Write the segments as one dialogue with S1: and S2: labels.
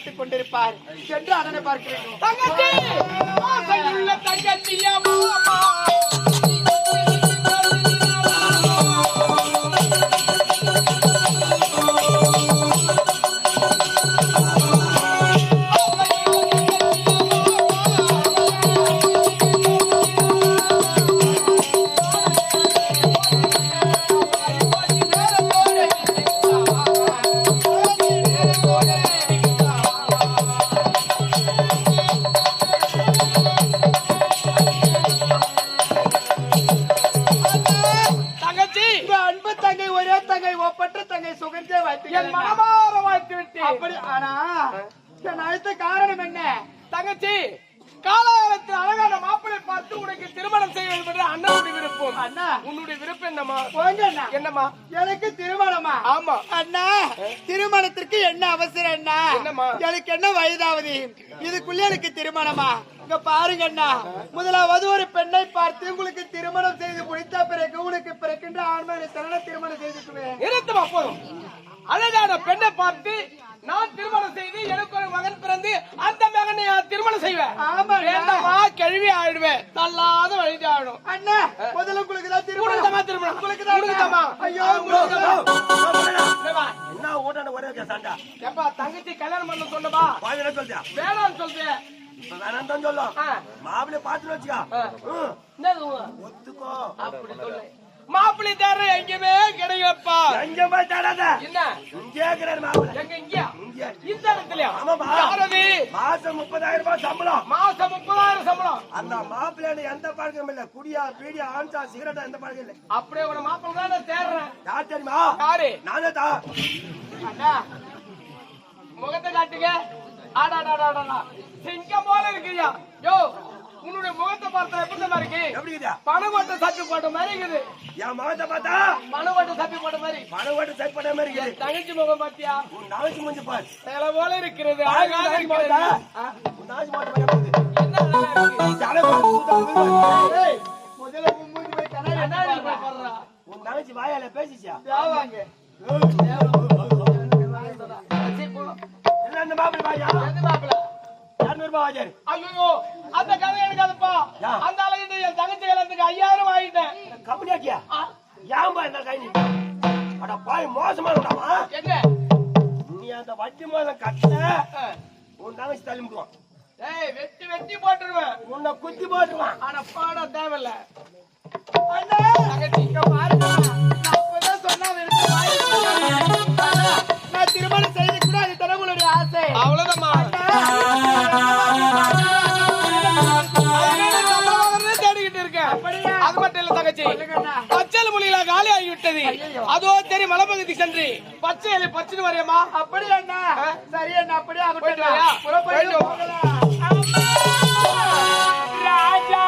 S1: காத்துக் கொண்டிருப்பார். சென்று அண்ணனை பார்க்கிறேன்.
S2: தங்கச்சி! ஆசையுள்ள தங்கச்சியம்மா
S1: எனக்கு திருமணமா?
S2: ஆமா.
S1: அண்ணா திருமணத்திற்கு என்ன அவசரம் அண்ணா? எனக்கு என்ன வயதாகுது இதுக்குள்ள எனக்கு திருமணமா? இங்க பாருங்க அண்ணா. முதலாவது ஒரு பெண்ணை பார்த்து உங்களுக்கு திருமணம் செய்து முடித்த பிறகு உங்களுக்கு பிறக்கின்ற ஆண்மனை திருமணம் செய்துக்குவேன்
S2: போதும். அழகான பெண்ணை பார்த்து நான் திருமணம் செய்து எனக்கு ஒரு மகன் பிறந்து அந்த மகனை நான் திருமணம் செய்வேன்.
S1: ஆமா
S2: வேண்டாமா? கேள்வி ஆயிடுவேன். தள்ளாத வழிது ஆயிடும்.
S1: அண்ணா முதல்ல உங்களுக்கு தான் திருமணம்?
S2: திருமணம்?
S1: உங்களுக்கு தான். ஐயோ?
S3: என்ன ஓட்டாண்ட ஒரே சண்டை?
S2: ஏப்பா தங்கச்சி கல்யாணம் பண்ண
S3: என்ன சொல்றியா?
S2: வேணாம்னு சொல்றேன்.
S3: இப்ப வேணாம் தான் சொல்லும். மாப்பிள்ளை பாத்துன்னு வச்சுக்கா? ஒத்துக்கோ.
S2: அப்படி சொல்லு. மாப்பிள்ளை தேர்ற எங்கேயுமே கிடையாதுப்பா
S3: எங்க போய் தேடாத?
S2: என்ன?
S3: இங்கே இருக்கிறாரு மாப்பிள்ளை.
S2: எங்க
S3: இங்கே
S2: இந்த. யாரது?
S3: மாசம் முப்பதாயிரம் ரூபாய் சம்பளம்.
S2: மாசம் முப்பதாயிரம் சம்பளம்.
S3: அந்த மாப்பிள்ளை எந்த பழக்கம் இல்ல. குடியா பீடியா ஆன்சா சிகரெட்டா எந்த பழக்கம் இல்ல.
S2: அப்படியே ஒரு மாப்பிள்ளை தான் தேடுறேன்.
S3: யார் தெரியுமா?
S2: யாரு?
S3: நானே தான்.
S1: அண்ணா
S2: முகத்தை காட்டுங்க. ஆடாடாடாடா சிங்கம் போல இருக்குயா? யோ உன்னுடைய முகத்தை பார்த்தா எப்படி தெரியுமா இருக்கு?
S3: எப்படி இருக்குதா?
S2: பணங்கொட்டை சப்பி போட்ட மாதிரி இருக்குது.
S3: என் மகத்தை பார்த்தா?
S2: பணங்கொட்டை சப்பி போட்ட மாதிரி.
S3: பணம் ஓட்டு சரி பண்ண மாதிரி
S2: என்
S3: இருக்குது
S2: தங்கச்சி முகம் பாத்தியா?
S3: உன் நாளைக்கு முடிஞ்சு பாரு.
S2: சில போல இருக்கிறது.
S3: நாளைக்கு
S2: இருக்கிறது.
S3: பார்த்தா, உன் நாளைக்கு மாட்ட மாதிரி இருக்குது.
S2: என்ன இருக்கு?
S3: போட்டு
S1: முதல்ல மும்மூஞ்சி போய் கண்ணாடி. பாருடா.
S3: உன் தங்கச்சி வாயால பேசிச்சா?
S2: போ.
S3: என்ன மாப்பிள்ளை பாயா?
S2: எந்த மாப்பிள்ளை?
S3: இரநூறு ரூபாய் வாஜாரு
S2: ஐயோ அந்த கதை எடுக்காதப்பா
S3: யா.
S2: அந்த அழகிட்ட என் தங்கச்சி கல்யாணத்துக்கு ஐயாயிரம் வாங்கிட்டேன்.
S3: கம்பெனி ஆக்கியா
S2: ஆ,
S3: ஏன் பா என்ன கை அட பாய் மோசமா விடாமா
S2: என்ன
S3: நீ அந்த வட்டி முதல்ல கட்ட. உன் தங்கச்சி
S2: ஏய் வெட்டி வெட்டி போட்டுருவேன்.
S3: உன்னை குத்தி போட்டுருவான்.
S2: ஆனா பாட தேவையில்ல.
S1: அண்ணா,
S2: தங்கச்சி
S1: இங்க. நான் திருமணம் செய்து தானே உங்களுடைய ஆசை?
S2: அவ்வளவுதாம்மா தேடிக்கிட்டு இருக்கேன்? அது மட்டும் இல்ல தங்கச்சி. பச்சல் மொழியில காலி ஆகிவிட்டது. அதோ தெரியும் மலைப்பகுதி சென்று பச்சை இலை பச்சுன்னு வரையம்மா.
S1: அப்படி அண்ணா? சரி அண்ணா அப்படியே ஆகட்டும் ராஜா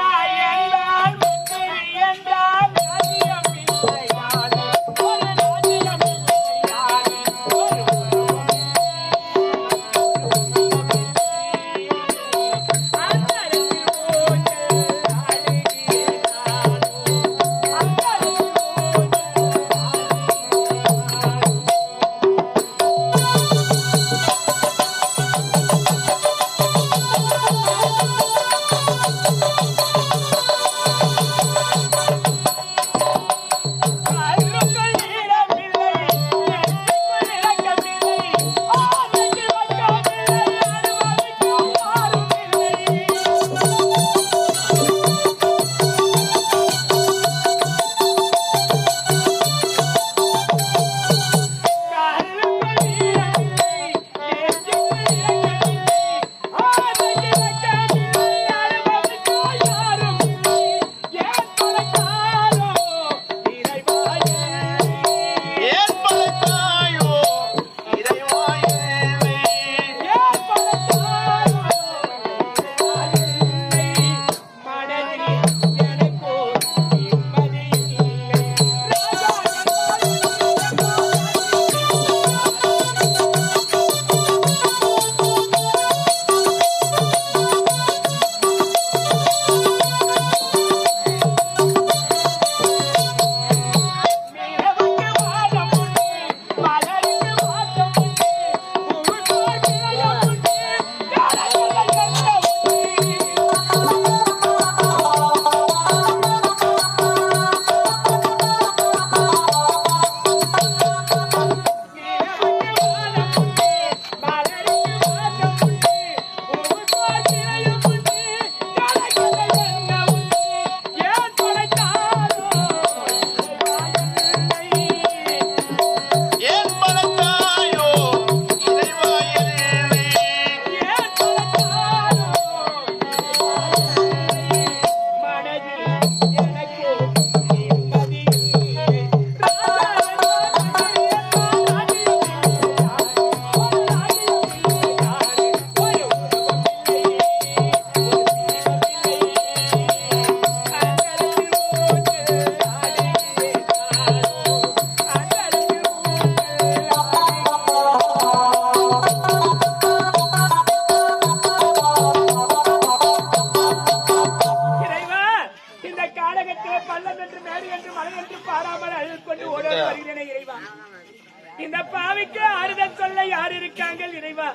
S4: எனக்கு ஆறுதல் சொல்ல யார் இருக்காங்க இறைவா?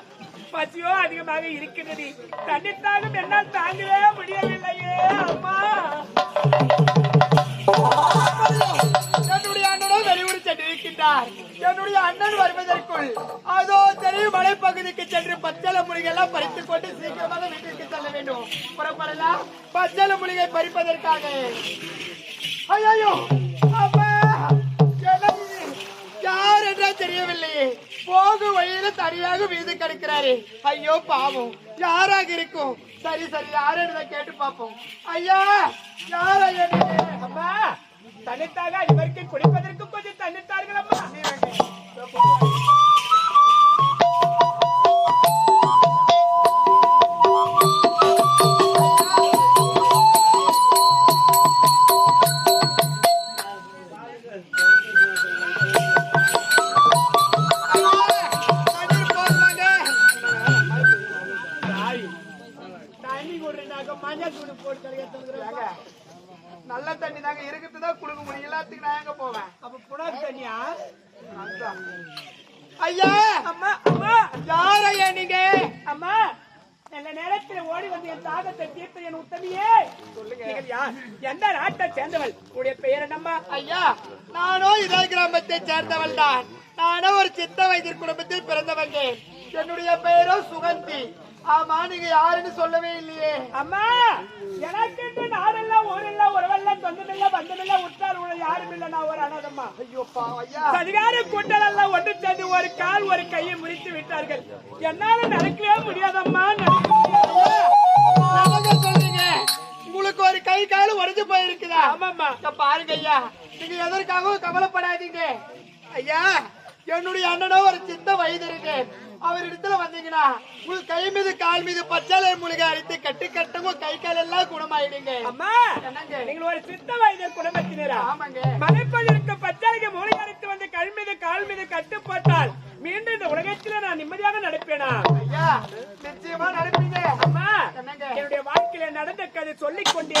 S4: பசியோ அதிகமாக இருக்கிறது. தன்னித்தாலும் என்னால் தாங்கவே முடியவில்லையே அம்மா.
S1: என்னுடைய அண்ணனும் வெளியூர் சென்றிருக்கின்றார். என்னுடைய அண்ணன் வருவதற்குள் அதோ தெரியும் மலைப்பகுதிக்கு சென்று பச்சள மூலிகை பறித்துக் கொண்டு சீக்கிரமாக வீட்டிற்கு செல்ல வேண்டும். புறப்படலாம். பச்சளை மூலிகை பறிப்பதற்காக. ஐயோ தெரியவில்லையே போகும் வழியில தனியாக வீது கிடக்கிறாரே. ஐயோ பாவம். யாராக இருக்கும்? சரி சரி யாருன்னு கேட்டு பார்ப்போம். ஐயா யார்
S4: அம்மா தனித்தாக இவருக்கு குடிப்பதற்கு கொஞ்சம் தனித்தார்கள் அம்மா. தாகத்தை தீர்த்த என் உத்தமியே. சொல்லுங்க. எந்த நாட்டை சேர்ந்தவள்? உடைய பெயர் என்னம்மா?
S1: ஐயா நானும் இதே கிராமத்தை சேர்ந்தவள் தான். நானும் ஒரு சித்த வைத்தியர் குடும்பத்தில் பிறந்தவங்க என்னுடைய பெயரோ சுகந்தி. ஆமா நீங்க யாருன்னு சொல்லவே இல்லையே.
S4: அம்மா எனக்கு என்று நாடெல்லாம் ஊரெல்லாம் உறவெல்லாம் சொந்தமில்ல பந்தமில்ல உற்றார் உள்ள யாரும் இல்ல நான் ஒரு அனாதம்மா.
S1: ஐயோ
S4: அதிகார கூட்டம் எல்லாம் ஒன்று சேர்ந்து ஒரு கால் ஒரு கையை முறித்து விட்டார்கள். என்னால நடக்கவே முடியாதம்மா நடக்க
S1: கால் உடைஞ்சு போயிருக்குதா இங்க பாருங்க ஐயா. நீங்க எதற்காகவும் கவலைப்படாதீங்க. ஐயா என்னுடைய அண்ணனோ ஒரு சித்த வயது இருக்கு. அவர் இடத்துல வந்தீங்கன்னா உங்க கை மீது கால் மீது பச்சாலை மூலிகை அடித்து கட்டு கட்டவும் கை கால் எல்லாம் குணமாயிடுங்க.
S4: அம்மா நீங்கள் ஒரு சித்த வைத்தியர் குடும்பத்தினரா
S1: ஆமாங்க.
S4: மலைப்பதற்கு பச்சாலைக்கு மூளை அரைத்து வந்து கல் மீது கால் மீது கட்டு போட்டால் மீண்டும் இந்த உலகத்திலே நான் நிம்மதியாக நடப்பேனா?
S1: ஐயா நிச்சயமா நடப்பீங்க.
S4: அம்மா என்னுடைய வாழ்க்கையில நடந்த கதை சொல்லிக் கொண்டே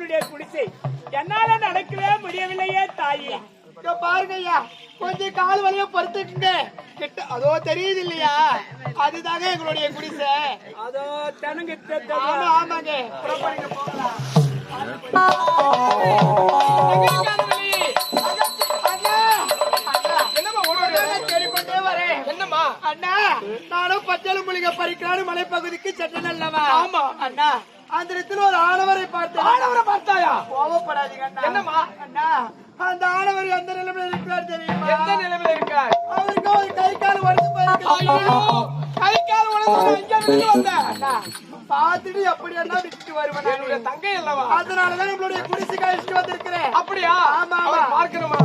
S4: உன்னுடைய குடிசை. என்னால நடக்கவே முடியவில்லையே தாய். தாயே
S1: இங்க பாருங்க ஐயா கொஞ்சம் கால் வலிய பொறுத்துக்குங்க. கிட்ட அதோ தெரியுது இல்லையா? அதுதாங்க எங்களுடைய குடிசை.
S4: அதோ தனங்க
S1: ஆமா ஆமாங்க. போகலாம்? அண்ணா நானும் பச்சளை மூலிகை பறிக்கிறான்னு மலைப்பகுதிக்கு சென்றேன் அல்லவா
S2: ஆமா.
S1: அண்ணா அந்த இடத்துல ஒரு ஆடவரை பார்த்தேன்.
S2: ஆடவரை பார்த்தாயா?
S1: கோவப்படாதீங்க என்னமா
S2: என்னம்மா?
S1: அண்ணா. அந்த ஆடவர் எந்த நிலைமையில இருக்கார் தெரியுமா?
S2: எந்த நிலைமையில இருக்கார்?
S1: அவருக்கு ஒரு கை கால் உடஞ்சு போயிருக்கு
S2: கை கால் உடஞ்சு எங்க இருந்து வந்த?
S1: அண்ணா. பார்த்துட்டு எப்படி என்ன வருவேன்
S2: என்னுடைய தங்கை அல்லவா?
S1: அதனாலதான் நம்மளுடைய குடிசை கழிச்சுட்டு வந்திருக்கிறேன்.
S2: அப்படியா?
S1: ஆமா ஆமா.
S2: பார்க்கணுமா?